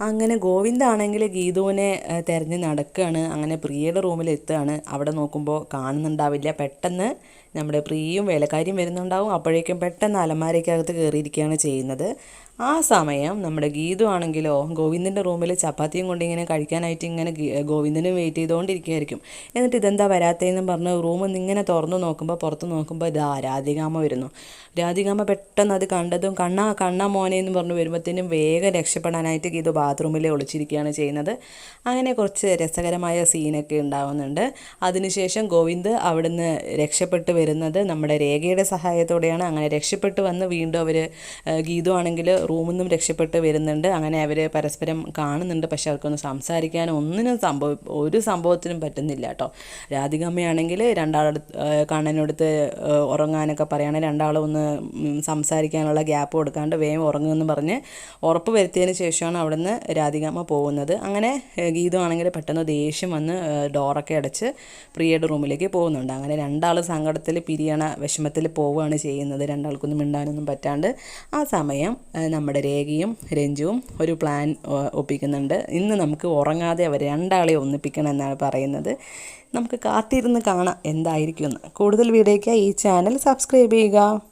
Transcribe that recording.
അങ്ങനെ ഗോവിന്ദാണെങ്കിൽ ഗീതുവിനെ തിരഞ്ഞ് നടക്കുകയാണ് അങ്ങനെ പ്രിയയുടെ റൂമിൽ എത്തുകയാണ് അവിടെ നോക്കുമ്പോൾ കാണുന്നുണ്ടാവില്ല. പെട്ടെന്ന് നമ്മുടെ പ്രിയും വേലക്കാരിയും വരുന്നുണ്ടാവും. അപ്പോഴേക്കും പെട്ടെന്ന് അലമാരയ്ക്കകത്ത് കയറിയിരിക്കുകയാണ് ചെയ്യുന്നത്. ആ സമയം നമ്മുടെ ഗീതു ആണെങ്കിലോ ഗോവിന്ദന്റെ റൂമിൽ ചപ്പാത്തിയും കൊണ്ട് ഇങ്ങനെ കഴിക്കാനായിട്ട് ഇങ്ങനെ ഗോവിന്ദനും വെയിറ്റ് ചെയ്തുകൊണ്ടിരിക്കുകയായിരിക്കും. എന്നിട്ട് ഇതെന്താ വരാത്തതെന്നും പറഞ്ഞ് റൂമിൽ ഇങ്ങനെ തുറന്നു നോക്കുമ്പോൾ പുറത്ത് നോക്കുമ്പോൾ ഇതാ രാധികാമ്മ വരുന്നു. രാധികാമ പെട്ടെന്ന് അത് കണ്ടതും കണ്ണാ കണ്ണാ മോനെ എന്ന് പറഞ്ഞ് വരുമ്പോഴത്തേനും വേഗം രക്ഷപ്പെടാനായിട്ട് ഗീതു ബാത്റൂമിൽ ഒളിച്ചിരിക്കുകയാണ് ചെയ്യുന്നത്. അങ്ങനെ കുറച്ച് രസകരമായ സീനൊക്കെ ഉണ്ടാവുന്നുണ്ട്. അതിനുശേഷം ഗോവിന്ദ് അവിടുന്ന് രക്ഷപ്പെട്ട് വരുന്നത്. നമ്മുടെ രേഖയുടെ സഹായത്തോടെയാണ്. അങ്ങനെ രക്ഷപ്പെട്ട് വന്ന് വീണ്ടും അവർ ഗീതു ആണെങ്കിൽ റൂമിൽ നിന്നും രക്ഷപ്പെട്ട് വരുന്നുണ്ട്. അങ്ങനെ അവർ പരസ്പരം കാണുന്നുണ്ട്. പക്ഷെ അവർക്കൊന്നും സംസാരിക്കാനോ ഒന്നിനും സംഭവം ഒരു സംഭവത്തിനും പറ്റുന്നില്ല കേട്ടോ. രാധികമ്മയാണെങ്കിൽ രണ്ടാളടുത്ത് കണ്ണനടുത്ത് ഉറങ്ങാനൊക്കെ പറയുകയാണെങ്കിൽ രണ്ടാളും ഒന്ന് സംസാരിക്കാനുള്ള ഗ്യാപ്പ് കൊടുക്കാണ്ട് വേഗം ഉറങ്ങുമെന്ന് പറഞ്ഞ് ഉറപ്പ് വരുത്തിയതിന് ശേഷമാണ് അവിടുന്ന് രാധികാമ്മ പോകുന്നത്. അങ്ങനെ ഗീതു ആണെങ്കിൽ പെട്ടെന്ന് ദേഷ്യം വന്ന് ഡോറൊക്കെ അടച്ച് പ്രിയയുടെ റൂമിലേക്ക് പോകുന്നുണ്ട്. അങ്ങനെ രണ്ടാൾ സങ്കടത്തിൽ പിരിയണ വിഷമത്തിൽ പോവുകയാണ് ചെയ്യുന്നത്. രണ്ടാൾക്കൊന്നും മിണ്ടാനൊന്നും പറ്റാണ്ട് ആ സമയം നമ്മുടെ രേഖയും രഞ്ജുവും ഒരു പ്ലാൻ ഒപ്പിക്കുന്നുണ്ട്. ഇന്ന് നമുക്ക് ഉറങ്ങാതെ അവർ രണ്ടാളെ ഒന്നിപ്പിക്കണം എന്നാണ് പറയുന്നത്. നമുക്ക് കാത്തിരുന്ന് കാണാം എന്തായിരിക്കും എന്ന് കൂടുതൽ വീഡിയോയ്ക്ക് ഈ ചാനൽ സബ്സ്ക്രൈബ് ചെയ്യുക.